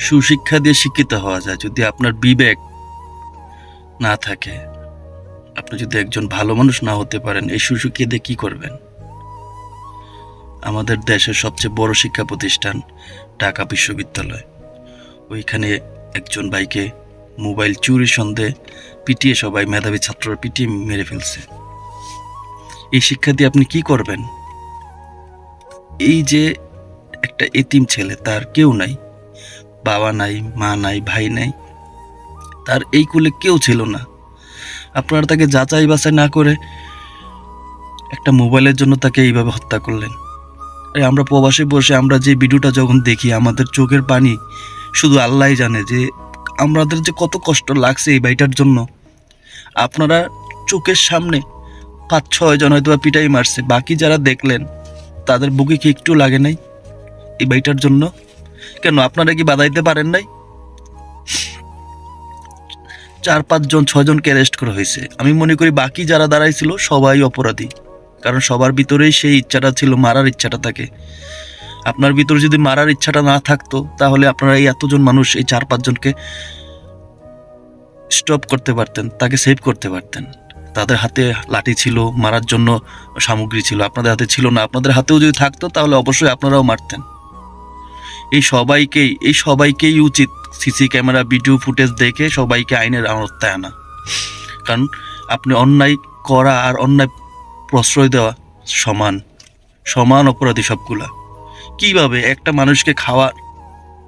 সুশিক্ষা দিয়ে শিক্ষিত হওয়া যায় যদি আপনার বিবেক না থাকে। আপনি যদি একজন ভালো মানুষ না হতে পারেন, এই সুশিক্ষা দিয়ে কি করবেন? আমাদের দেশের সবচেয়ে বড় শিক্ষা প্রতিষ্ঠান ঢাকা বিশ্ববিদ্যালয়। ওইখানে একজন ভাইকে মোবাইল চুরি সন্দেহে পিটিয়ে সবাই মেধাবী ছাত্ররা পিটিয়ে মেরে ফেলছে। এই শিক্ষা দিয়ে আপনি কি করবেন? এই যে একটা এতিম ছেলে, তার কেউ নাই। বাবা নাই, মা নাই, ভাই নাই, তার এই কুলে কেউ ছিল না। আপনারা তাকে যাচাই বাছাই না করে একটা মোবাইলের জন্য তাকে এইভাবে হত্যা করলেন। আরে আমরা প্রবাসে বসে আমরা যে ভিডিওটা যখন দেখি, আমাদের চোখের পানি শুধু আল্লাহই জানে যে আমাদের যে কত কষ্ট লাগছে এই বাড়িটার জন্য। আপনারা চোখের সামনে পাঁচ, ছয় জন হয়তো বা পিটাই মারছে, বাকি যারা দেখলেন, তাদের বুকে কি একটু লাগে নাই? এই বাড়িটার জন্য কেন? আপনারা কি বাধাইতে পারেন নাই? চার পাঁচজন ছজনকে অ্যারেস্ট করা হয়েছে। আমি মনে করি বাকি যারা দাঁড়াইছিল সবাই অপরাধী। কারণ সবার ভিতরেই সেই ইচ্ছাটা ছিল, মারার ইচ্ছাটা থাকে। আপনার ভিতরে যদি মারার ইচ্ছাটা না থাকতো, তাহলে আপনারা এই এতজন মানুষ, এই চার পাঁচজনকে স্টপ করতে পারতেন, তাকে সেভ করতে পারতেন। তাদের হাতে লাঠি ছিল, মারার জন্য সামগ্রী ছিল, আপনাদের হাতে ছিল না। আপনাদের হাতেও যদি থাকতো, তাহলে অবশ্যই আপনারাও মারতেন। এই সবাইকেই এই সবাইকেই উচিত সিসি ক্যামেরা, ভিডিও ফুটেজ দেখে সবাইকে আইনের আওতায় আনা। কারণ আপনি অন্যায় করা আর অন্যায় প্রশ্রয় দেওয়া সমান সমান অপরাধী সবগুলা। কীভাবে একটা মানুষকে খাওয়া,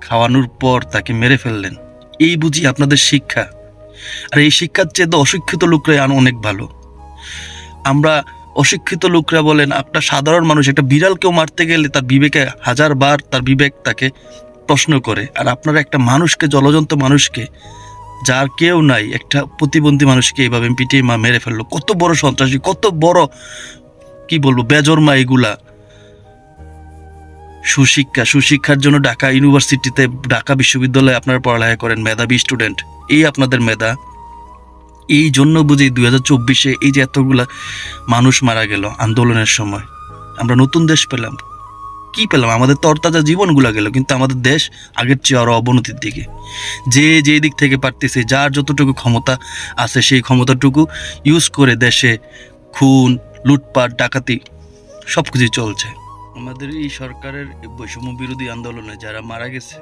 খাওয়ানোর পর তাকে মেরে ফেললেন? এই বুঝি আপনাদের শিক্ষা। আর এই শিক্ষার চেয়ে তো অশিক্ষিত লোকরাই আরও অনেক ভালো। আমরা অশিক্ষিত লোকরা বলেন, আপনার সাধারণ মানুষ, একটা বিড়ালকেও মারতে গেলে তার বিবেকে হাজার বার তার বিবেক তাকে প্রশ্ন করে। আর আপনারা একটা মানুষকে, জলজন্ত মানুষকে, যার কেউ নাই, একটা প্রতিবন্ধী মানুষকে এইভাবে পিটিয়ে মা মেরে ফেলল। কত বড় সন্ত্রাসী, কত বড়, কি বলব বেজরমা এগুলা। সুশিক্ষা, সুশিক্ষার জন্য ঢাকা ইউনিভার্সিটিতে, ঢাকা বিশ্ববিদ্যালয়ে আপনারা পড়ালেখা করেন, মেধাবী স্টুডেন্ট। এই আপনাদের মেধা। এই জন্য বুঝি দুই হাজার চব্বিশে এই যে এতগুলা মানুষ মারা গেল আন্দোলনের সময়, আমরা নতুন দেশ পেলাম। কি পেলাম? আমাদের তরতাজা জীবনগুলা গেল, কিন্তু আমাদের দেশ আগের চেয়ে আরও অবনতির দিকে। যে যে দিক থেকে পারতেছে, যার যতটুকু ক্ষমতা আছে সেই ক্ষমতাটুকু ইউজ করে দেশে খুন, লুটপাট, ডাকাতি সব কিছুই চলছে। আমাদের এই সরকারের বৈষম্য বিরোধী আন্দোলনে যারা মারা গেছে,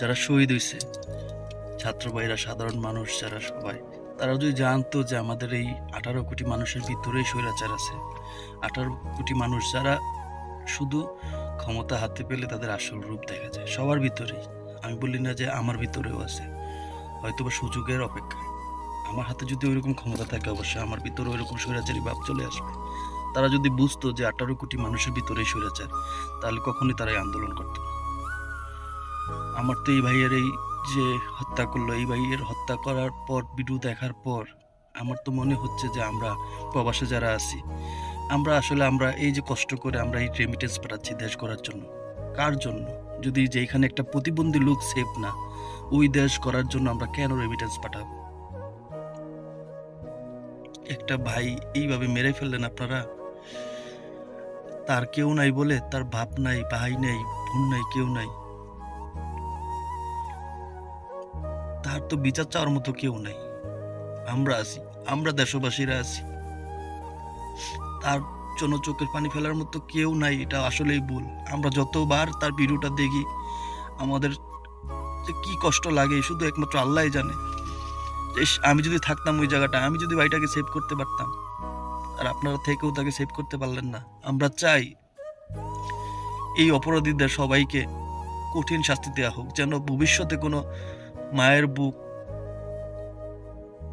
যারা শহীদ হয়েছে, ছাত্র ভাইরা, সাধারণ মানুষ যারা সবাই তারা যদি জানতো যে আমাদের এই আঠারো কোটি মানুষের ভিতরেই স্বৈরাচার আছে, আঠারো কোটি মানুষ যারা শুধু ক্ষমতা হাতে পেলে তাদের আসল রূপ দেখা যায়, সবার ভিতরেই। আমি বলি না যে আমার ভিতরেও আছে হয়তো বা সুযোগের অপেক্ষা আমার হাতে যদি ওইরকম ক্ষমতা থাকে, অবশ্যই আমার ভিতরে ওইরকম স্বৈরাচারী ভাব চলে আসবে। তারা যদি বুঝতো যে আঠারো কোটি মানুষের ভিতরেই স্বৈরাচার, তাহলে কখনই তারা আন্দোলন করতো। আমার তো এই ভাইয়ের এই যে হত্যা করল, এই ভাইয়ের হত্যা করার পর, ভিডিও দেখার পর, আমার তো মনে হচ্ছে যে আমরা প্রবাসে যারা আছি, আমরা আসলে আমরা এই যে কষ্ট করে আমরা এই রেমিটেন্স পাঠাচ্ছি দেশ করার জন্য। কার জন্য? যদি যে এখানে একটা প্রতিবন্ধী লোক সেফ না, ওই দেশ করার জন্য আমরা কেন রেমিটেন্স পাঠাবো? একটা ভাই এইভাবে মেরে ফেললেন আপনারা? তার কেউ নাই বলে, তার বাপ নাই, ভাই নাই, বোন নাই, কেউ নাই। তার তো বিচার চাওয়ার মতো কেউ নাই। আমরা আছি, আমরা দেশবাসীরা আছি। তার জন্য চোখের পানি ফেলার মতো কেউ নাই, এটা আসলেই ভুল। আমরা যতবার তার ভিডিওটা দেখি, আমাদের যে কি কষ্ট লাগে, শুধু একমাত্র আল্লাহই জানে। আমি যদি থাকতাম ওই জায়গাটা, আমি যদি ভাইটাকে সেভ করতে পারতাম, আর আপনারা থেকেও তাকে সেভ করতে পারলেন না। আমরা চাই এই অপরাধীদের সবাইকে কঠিন শাস্তি দেওয়া হোক, যেন ভবিষ্যতে কোনো মায়ের বুক।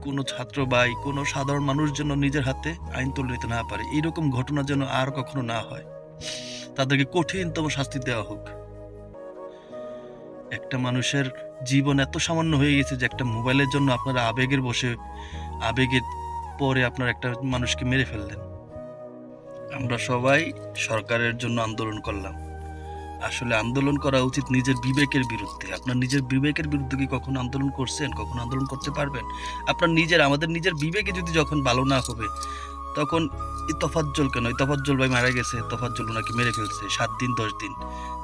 কোনো ছাত্র ভাই কোনো সাধারণ মানুষ যেন নিজের হাতে আইন তুলে নিতে না পারে, এইরকম ঘটনা যেন আর কখনো না হয়। তাদেরকে কঠিনতম শাস্তি দেওয়া হোক। একটা মানুষের জীবন এত সামান্য হয়ে গেছে যে একটা মোবাইলের জন্য আপনারা আবেগের বসে, আবেগের পরে আপনার একটা মানুষকে মেরে ফেললেন। আমরা সবাই সরকারের জন্য আন্দোলন করলাম। আসলে আন্দোলন করা উচিত নিজের বিবেকের বিরুদ্ধে। আপনার নিজের বিবেকের বিরুদ্ধে কি কখনো আন্দোলন করছেন? কখনো আন্দোলন করতে পারবেন? আপনার নিজের, আমাদের নিজের বিবেকে যদি যখন ভালো না হবে, তখন এই তফাজ্জল কেন? এই তফাজ্জল ভাই মারা গেছে, তফাজ্জল ওনাকে মেরে ফেলছে, সাত দিন, দশ দিন।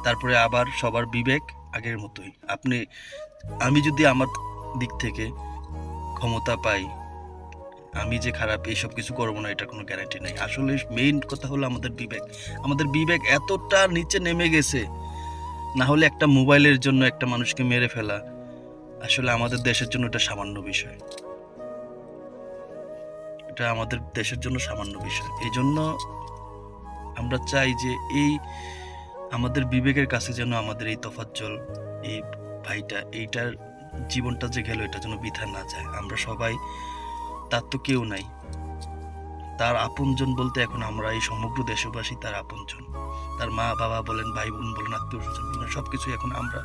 তারপরে আবার সবার বিবেক আগের মতোই। আপনি, আমি যদি আমার দিক থেকে ক্ষমতা পাই আমি যে খারাপ এইসব কিছু করব না, এটার কোনো গ্যারান্টি নেই। আসলে মেইন কথা হলো আমাদের বিবেক। আমাদের বিবেক এতটা নিচে নেমে গেছে, না হলে একটা মোবাইলের জন্য একটা মানুষকে মেরে ফেলা, আসলে আমাদের দেশের জন্য এটা সামান্য বিষয়। এটা আমাদের দেশের জন্য সামান্য বিষয়। এই জন্য আমরা চাই যে এই আমাদের বিবেকের কাছে যেন আমাদের এই তফাজ্জল এই ভাইটা, এইটার জীবনটা যে গেল, এটা যেন বৃথা না যায়। আমরা সবাই তার তো কেউ নাই। তার আপনজন বলতে এখন আমরা এই সমগ্র দেশবাসী তার আপনজন। তার মা, বাবা বলেন, ভাই বোন বলেন, আত্মীয় স্বজন বলেন সব কিছু এখন আমরা।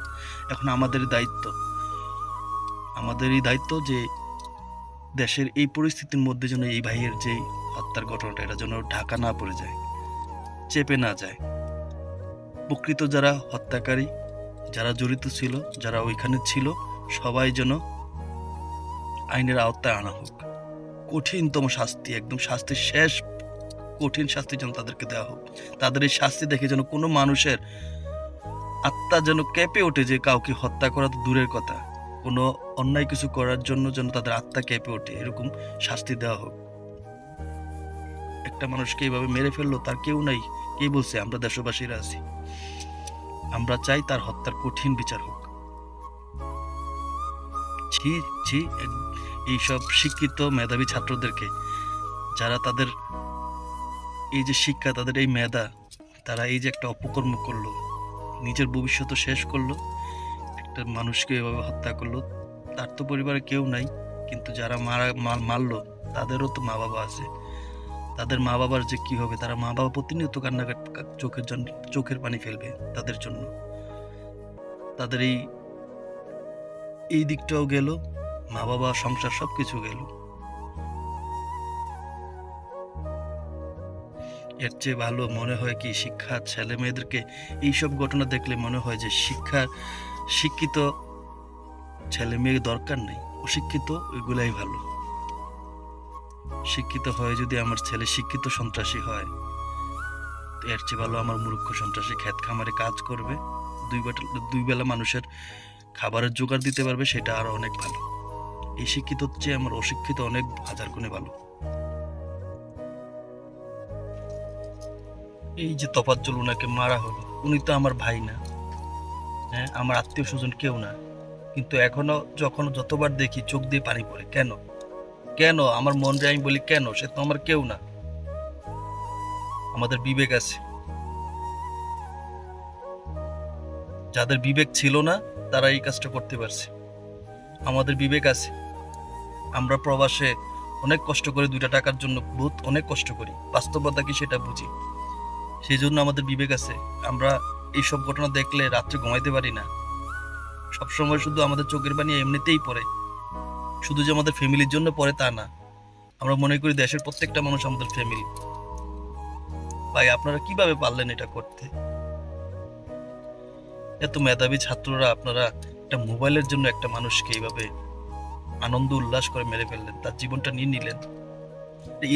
এখন আমাদের দায়িত্ব। আমাদেরই দায়িত্ব যে দেশের এই পরিস্থিতির মধ্যে যেন এই ভাইয়ের যে হত্যার ঘটনাটা, এটা যেন ঢাকা না পড়ে যায়, চেপে না যায়। প্রকৃত যারা হত্যাকারী, যারা জড়িত ছিল, যারা ওইখানে ছিল, সবাই যেন আইনের আওতায় আনা হোক। কঠিনতম শাস্তি, একদম শাস্তির শেষ কঠিন শাস্তি যেন তাদেরকে দেওয়া হোক। তাদের এই শাস্তি দেখে যেন কোনো মানুষের আত্মা যেন কেঁপে ওঠে যে কাউকে হত্যা করা তো দূরের কথা। কোনো অন্যায় কিছু করার জন্য যেন তাদের আত্মা কেঁপে ওঠে, এরকম শাস্তি দেওয়া হোক। একটা মানুষকে এইভাবে মেরে ফেলল, তার কেউ নাই। কে বলছে? আমরা দেশবাসীরা আছি। আমরা চাই তার হত্যার কঠিন বিচার হোক। ছি ছি এইসব শিক্ষিত মেধাবী ছাত্রদেরকে, যারা তাদের এই যে শিক্ষা, তাদের এই মেধা, তারা এই যে একটা অপকর্ম করল, নিজের ভবিষ্যৎ শেষ করল, একটা মানুষকে এভাবে হত্যা করল, তার তো পরিবারে কেউ নাই, কিন্তু যারা মারা মার মারলো, তাদেরও তো মা বাবা আছে। তাদের মা বাবার যে কি হবে, তারা মা বাবা প্রতিনিয়ত কান্নাকাট চোখের জন্য, চোখের পানি ফেলবে তাদের জন্য। তাদের এই এই দিকটাও গেল মা বাবা সংসার সব কিছু গেল। এর চেয়ে ভালো মনে হয় কি, শিক্ষা, ছেলে মেয়েদেরকে এইসব ঘটনা দেখলে মনে হয় যে শিক্ষা শিক্ষিত ছেলে মেয়ে দরকার নেই, অশিক্ষিত ওইগুলাই ভালো। শিক্ষিত হয়ে যদি আমার ছেলে শিক্ষিত সন্ত্রাসী হয় এর চেয়ে ভালো আমার মূর্খ সন্ত্রাসী ক্ষেত খামারে কাজ করবে, দুই বেলা দুই বেলা মানুষের খাবারের জোগাড় দিতে পারবে, সেটা আরও অনেক ভালো। এই শিক্ষিত চেয়ে আমার অশিক্ষিত অনেক হাজার গুণে ভালো। এই যে তফাজ্জল ওনাকে মারা হলো, উনি তো আমার ভাই না। হ্যাঁ আমার আত্মীয় স্বজন কেউ না। কিন্তু এখনও যখন যতবার দেখি চোখ দিয়ে পানি পড়ে, কেন? কেন? আমার মন রে আমি বলি, কেন? সে তো আমার কেউ না। আমাদের বিবেক আছে। যাদের বিবেক ছিল না, তারা এই কাজটা করতে পারছে। আমাদের বিবেক আছে। আমরা প্রবাসে অনেক কষ্ট করে দুইটা টাকার জন্য বহুত অনেক কষ্ট করি। বাস্তবতা কি সেটা বুঝি? সেই জন্য আমাদের বিবেক আছে, আমরা এইসব ঘটনা দেখলে রাত্রে ঘুমাইতে পারি না। সবসময় শুধু আমাদের চোখের পানি এমনিতেই পড়ে। শুধু যে আমাদের ফ্যামিলির জন্য পড়ে তা না। আমরা মনে করি দেশের প্রত্যেকটা মানুষ আমাদের ফ্যামিলি। ভাই, আপনারা কীভাবে পারলেন এটা করতে? এত মেধাবী ছাত্ররা, আপনারা একটা মোবাইলের জন্য একটা মানুষকে এইভাবে আনন্দ উল্লাস করে মেরে ফেললেন, তার জীবনটা নিয়ে নিলেন।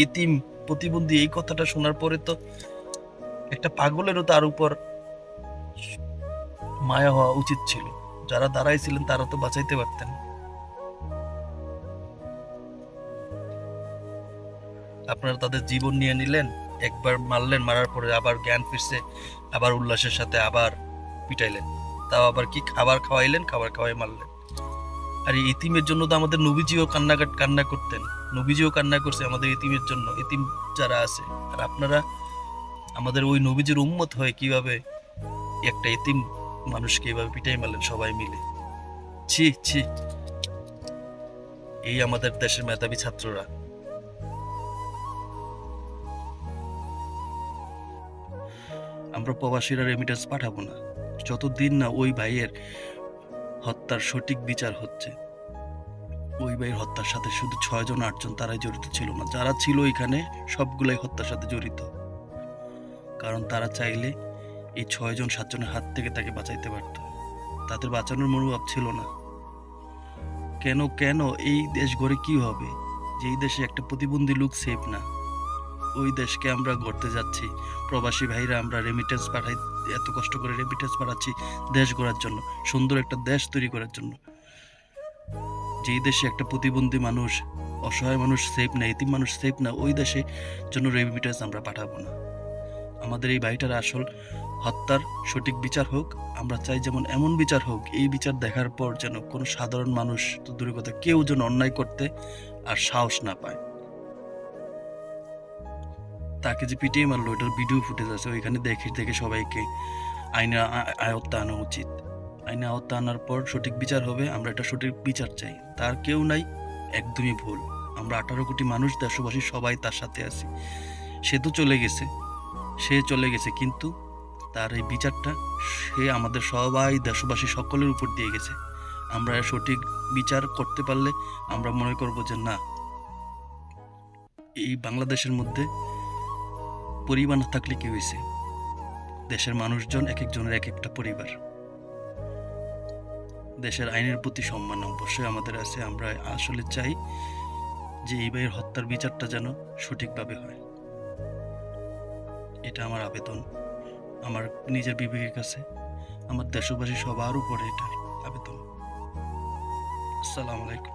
এতিম প্রতিবন্ধী এই কথাটা শোনার পরে তো একটা পাগলেরও তার উপর মায়া হওয়া উচিত ছিল। যারা দাঁড়াইছিলেন তারা তো বাঁচাইতে পারতেন। আপনারা তাদের জীবন নিয়ে নিলেন, একবার মারলেন, মারার পরে আবার জ্ঞান ফিরছে, আবার উল্লাসের সাথে আবার পিটাইলেন। তাও আবার কি খাবার খাওয়াইলেন, খাবার খাওয়াই মারলেন। আর এই ইতিমের জন্য তো আমাদের নবীজিও কান্নাকাট কান্না করতেন। নবীজিও কান্না করছে আমাদের ইতিমের জন্য, ইতিম যারা আছে। আর আপনারা, আমাদের ওই নবীজির উম্মত হয়ে কীভাবে একটা ইতিম মানুষকে এভাবে পিটাই মারলেন সবাই মিলে। ছি ছি। এই আমাদের দেশের মেধাবী ছাত্ররা। আমরা প্রবাসীরা রেমিটেন্স পাঠাবো না। যতদিন না ওই ভাইয়ের হত্যার সঠিক বিচার হচ্ছে। ওই ভাইয়ের হত্যার সাথে শুধু ছয়জন, আটজন তারাই জড়িত ছিল না। যারা ছিল এখানে সবগুলাই হত্যার সাথে জড়িত। কারণ তারা চাইলে এই ছয়জন, সাতজনের হাত থেকে তাকে বাঁচাইতে পারত। তাদের বাঁচানোর মনোভাব ছিল না। কেন কেন এই দেশ গড়ে কি হবে? যে এই দেশে একটা প্রতিবন্ধী লোক সেফ না। ওই দেশকে আমরা গড়তে যাচ্ছি। প্রবাসী ভাইরা, আমরা রেমিটেন্স পাঠাই, এত কষ্ট করে রেমিটেন্স পাঠাচ্ছি দেশ গড়ার জন্য, সুন্দর একটা দেশ তৈরি করার জন্য। যেই দেশে একটা প্রতিবন্ধী মানুষ, অসহায় মানুষ সেফ না, এতিম মানুষ সেফ না, ওই দেশে জন্য রেমিটেন্স আমরা পাঠাবো না। আমাদের এই ভাইটার আসল হত্যার সঠিক বিচার হোক, আমরা চাই যেমন এমন বিচার হোক, এই বিচার দেখার পর যেন কোনো সাধারণ মানুষ তো দূরের কথা, কেউ যেন অন্যায় করতে আর সাহস না পায়। তাকে যে পিটিয়ে মারলো ওটার ভিডিও ফুটেজ আছে, ওইখানে দেখে দেখে সবাইকে আইনে আয়ত্তে আনা উচিত। আইনে আয়ত্তে আনার পর সঠিক বিচার হবে, আমরা এটা সঠিক বিচার চাই। তার কেউ নাই, একদমই ভুল। আমরা আঠারো কোটি মানুষ, দেশবাসী সবাই তার সাথে আছি। সে তো চলে গেছে, সে চলে গেছে, কিন্তু তার এই বিচারটা সে আমাদের সবাই, দেশবাসী সকলের উপর দিয়ে গেছে। আমরা সঠিক বিচার করতে পারলে আমরা মনে করব যে না, এই বাংলাদেশের মধ্যে পরিবার না থাকলে কি হয়েছে? দেশের মানুষজন এক একজনের এক একটা পরিবার। দেশের আইনের প্রতি সম্মান অবশ্যই আমাদের আছে। আমরা আসলে চাই যে এই ভাইয়ের হত্যার বিচারটা যেন সঠিকভাবে হয়। এটা আমার আবেদন। আমার নিজের বিবেকের কাছে। আমার দেশবাসী সবার উপরে এটার আবেদন। আসসালামু আলাইকুম।